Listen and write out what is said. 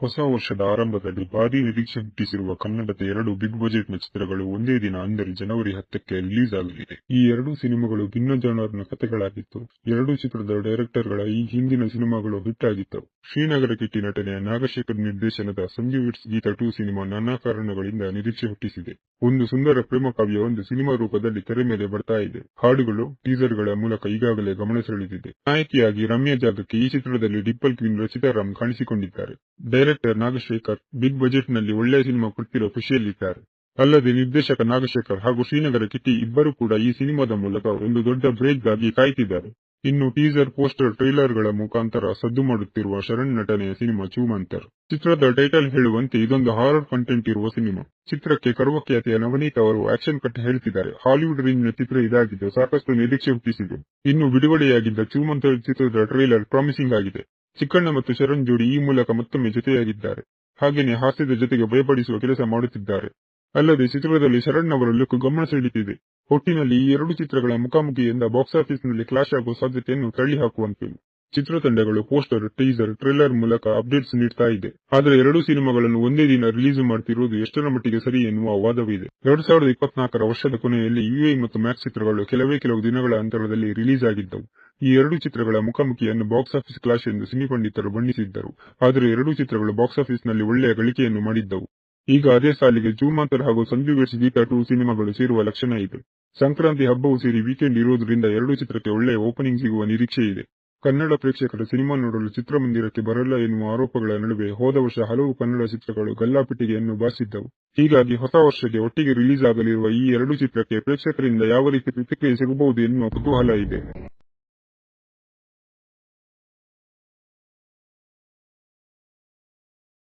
ಹೊಸ ವರ್ಷದ ಆರಂಭದಲ್ಲಿ ಭಾರೀ ನಿರೀಕ್ಷೆ ಹುಟ್ಟಿಸಿರುವ ಕನ್ನಡದ ಎರಡು ಬಿಗ್ ಬಜೆಟ್ನ ಚಿತ್ರಗಳು ಒಂದೇ ದಿನ, ಅಂದರೆ ಜನವರಿ ಹತ್ತಕ್ಕೆ ರಿಲೀಸ್ ಆಗಲಿದೆ ಈ ಎರಡೂ ಸಿನಿಮಾಗಳು ಭಿನ್ನ ಜಾನರ್ನ ಕಥೆಗಳಾಗಿತ್ತು. ಎರಡು ಚಿತ್ರದ ಡೈರೆಕ್ಟರ್ಗಳ ಈ ಹಿಂದಿನ ಸಿನಿಮಾಗಳು ಹಿಟ್ ಆಗಿತ್ತು ಶ್ರೀನಗರ ಕಿಟ್ಟಿ ನಟನೆಯ ನಾಗಶೇಖರ್ ನಿರ್ದೇಶನದ Sanju weds Geetha two cinema ನಾನಾ ಕಾರಣಗಳಿಂದ ನಿರೀಕ್ಷೆ ಹುಟ್ಟಿಸಿದೆ. ಒಂದು ಸುಂದರ ಪ್ರೇಮ ಕಾವ್ಯ ಒಂದು ಸಿನಿಮಾ ರೂಪದಲ್ಲಿ ತೆರೆ ಮೇಲೆ ಬರ್ತಾ ಇದೆ. ಹಾಡುಗಳು, ಟೀಸರ್ಗಳ ಮೂಲಕ ಈಗಾಗಲೇ ಗಮನ ಸೆಳೆದಿದೆ. ನಾಯಕಿಯಾಗಿ ರಮ್ಯಾ ಜಾಗಕ್ಕೆ ಈ ಚಿತ್ರದಲ್ಲಿ ಡಿಂಪಲ್ ಕ್ವೀನ್ ರಚಿತಾರಾಮ್ ಕಾಣಿಸಿಕೊಂಡಿದ್ದಾರೆ. ಡೈರೆಕ್ಟರ್ ನಾಗಶೇಖರ್, ಬಿಗ್ ಬಜೆಟ್ನಲ್ಲಿ ಒಳ್ಳೆಯ ಸಿನಿಮಾ ಕೊಡ್ತಿರೋ ಖುಷಿಯಲ್ಲಿದ್ದಾರೆ ಅಲ್ಲದೆ ನಿರ್ದೇಶಕ ನಾಗಶೇಖರ್ ಹಾಗೂ ಶ್ರೀನಗರ ಕಿಟ್ಟಿ ಇಬ್ಬರು ಕೂಡ ಈ ಸಿನಿಮಾದ ಮೂಲಕ ಒಂದು ದೊಡ್ಡ ಬ್ರೇಕ್ಗಾಗಿ ಕಾಯ್ತಿದ್ದಾರೆ. ಇನ್ನು ಟೀಸರ್, ಪೋಸ್ಟರ್ ಟ್ರೈಲರ್ಗಳ ಮುಖಾಂತರ ಸದ್ದು ಮಾಡುತ್ತಿರುವ ಶರಣ್ ನಟನೆಯ ಸಿನಿಮಾ ಚೂಮಂತರ್ ಚಿತ್ರದ ಟೈಟಲ್ ಹೇಳುವಂತೆ ಇದೊಂದು ಹಾರರ್ ಕಂಟೆಂಟ್ ಇರುವ ಸಿನಿಮಾ. ಚಿತ್ರಕ್ಕೆ ಕರ್ವಖ್ಯಾತಿಯ ನವನೀತ್ ಅವರು ಆಕ್ಷನ್ ಕಟ್ ಹೇಳ್ತಿದ್ದಾರೆ. ಹಾಲಿವುಡ್ ರೇಂಜ್ನ ಚಿತ್ರ ಇದಾಗಿದ್ದು ಸಾಕಷ್ಟು ನಿರೀಕ್ಷೆ ಹುಟ್ಟಿಸಿದೆ. ಇನ್ನು ಬಿಡುಗಡೆಯಾಗಿದ್ದ ಚೂಮಂತ ಚಿತ್ರದ ಟ್ರೈಲರ್ ಪ್ರಾಮಿಸಿಂಗ್ ಆಗಿದೆ. ಚಿಕ್ಕಣ್ಣ ಮತ್ತು ಶರಣ್ ಜೋಡಿ ಈ ಮೂಲಕ ಮತ್ತೊಮ್ಮೆ ಜೊತೆಯಾಗಿದ್ದಾರೆ. ಹಾಗೇನೆ ಹಾಸ್ಯದ ಜೊತೆಗೆ ಭಯಪಡಿಸುವ ಕೆಲಸ ಮಾಡುತ್ತಿದ್ದಾರೆ. ಅಲ್ಲದೆ ಚಿತ್ರದಲ್ಲಿ ಶರಣ್ ಅವರ ಲುಕ್ ಗಮನ ಸೆಳೆಯುತ್ತಿದೆ ಒಟ್ಟಿನಲ್ಲಿ ಈ ಎರಡು ಚಿತ್ರಗಳ ಮುಖಾಮುಖಿಯಿಂದ ಬಾಕ್ಸ್ ಆಫೀಸ್ನಲ್ಲಿ ಕ್ಲಾಶ್ ಆಗುವ ಸಾಧ್ಯತೆಯನ್ನು ತಳ್ಳಿ ಹಾಕುವಂತಿಲ್ಲ ಚಿತ್ರತಂಡಗಳು, ಪೋಸ್ಟರ್, ಟೀಸರ್, ಟ್ರೇಲರ್ ಮೂಲಕ ಅಪ್ಡೇಟ್ಸ್ ನೀಡ್ತಾ ಇದೆ. ಆದರೆ ಎರಡು ಸಿನಿಮಾಗಳನ್ನು ಒಂದೇ ದಿನ ರಿಲೀಸ್ ಮಾಡ್ತಿರೋದು ಎಷ್ಟರ ಮಟ್ಟಿಗೆ ಸರಿ ಎನ್ನುವ ವಾದವಿದೆ. ಎರಡ್ ಸಾವಿರದ ಇಪ್ಪತ್ನಾಲ್ಕರ ವರ್ಷದ ಕೊನೆಯಲ್ಲಿ ಯುಎ ಮತ್ತು ಮ್ಯಾಕ್ಸ್ ಚಿತ್ರಗಳು ಕೆಲವೇ ಕೆಲವು ದಿನಗಳ ಅಂತರದಲ್ಲಿ ರಿಲೀಸ್ ಆಗಿದ್ದವು. ಈ ಎರಡು ಚಿತ್ರಗಳ ಮುಖಾಮುಖಿಯನ್ನು ಬಾಕ್ಸ್ ಆಫೀಸ್ ಕ್ಲಾಶ್ ಎಂದು ಸಿನಿ ಪಂಡಿತರು ಬಣ್ಣಿಸಿದ್ದರು. ಆದರೆ ಎರಡೂ ಚಿತ್ರಗಳು ಬಾಕ್ಸ್ ಆಫೀಸ್ನಲ್ಲಿ ಒಳ್ಳೆಯ ಗಳಿಕೆಯನ್ನು ಮಾಡಿದ್ದವು. ಈಗ ಅದೇ ಸಾಲಿಗೆ ಜೂಮಾಂತರ್ ಹಾಗೂ ಸಂಜು ವೆಟ್ಸ್ ಗೀತಾ ಟೂ ಸಿನಿಮಾಗಳು ಸೇರುವ ಲಕ್ಷಣ ಇದೆ. ಸಂಕ್ರಾಂತಿ ಹಬ್ಬವು ಸೇರಿ ವೀಕೆಂಡ್ ಇರುವುದರಿಂದ ಎರಡೂ ಚಿತ್ರಕ್ಕೆ ಒಳ್ಳೆಯ ಓಪನಿಂಗ್ ಸಿಗುವ ನಿರೀಕ್ಷೆ ಇದೆ. ಕನ್ನಡ ಪ್ರೇಕ್ಷಕರು ಸಿನಿಮಾ ನೋಡಲು ಚಿತ್ರಮಂದಿರಕ್ಕೆ ಬರಲ್ಲ ಎನ್ನುವ ಆರೋಪಗಳ ನಡುವೆ ಹೋದ ವರ್ಷ ಹಲವು ಕನ್ನಡ ಚಿತ್ರಗಳು ಗಲ್ಲಾಪೆಟ್ಟಿಗೆಯನ್ನು ಬಾರಿಸಿದ್ದವು. ಹೀಗಾಗಿ ಹೊಸ ವರ್ಷಕ್ಕೆ ಒಟ್ಟಿಗೆ ರಿಲೀಸ್ ಆಗಲಿರುವ ಈ ಎರಡು ಚಿತ್ರಕ್ಕೆ ಪ್ರೇಕ್ಷಕರಿಂದ ಯಾವ ರೀತಿ ಪ್ರತಿಕ್ರಿಯೆ ಸಿಗಬಹುದು ಎನ್ನುವ ಕುತೂಹಲ ಇದೆ.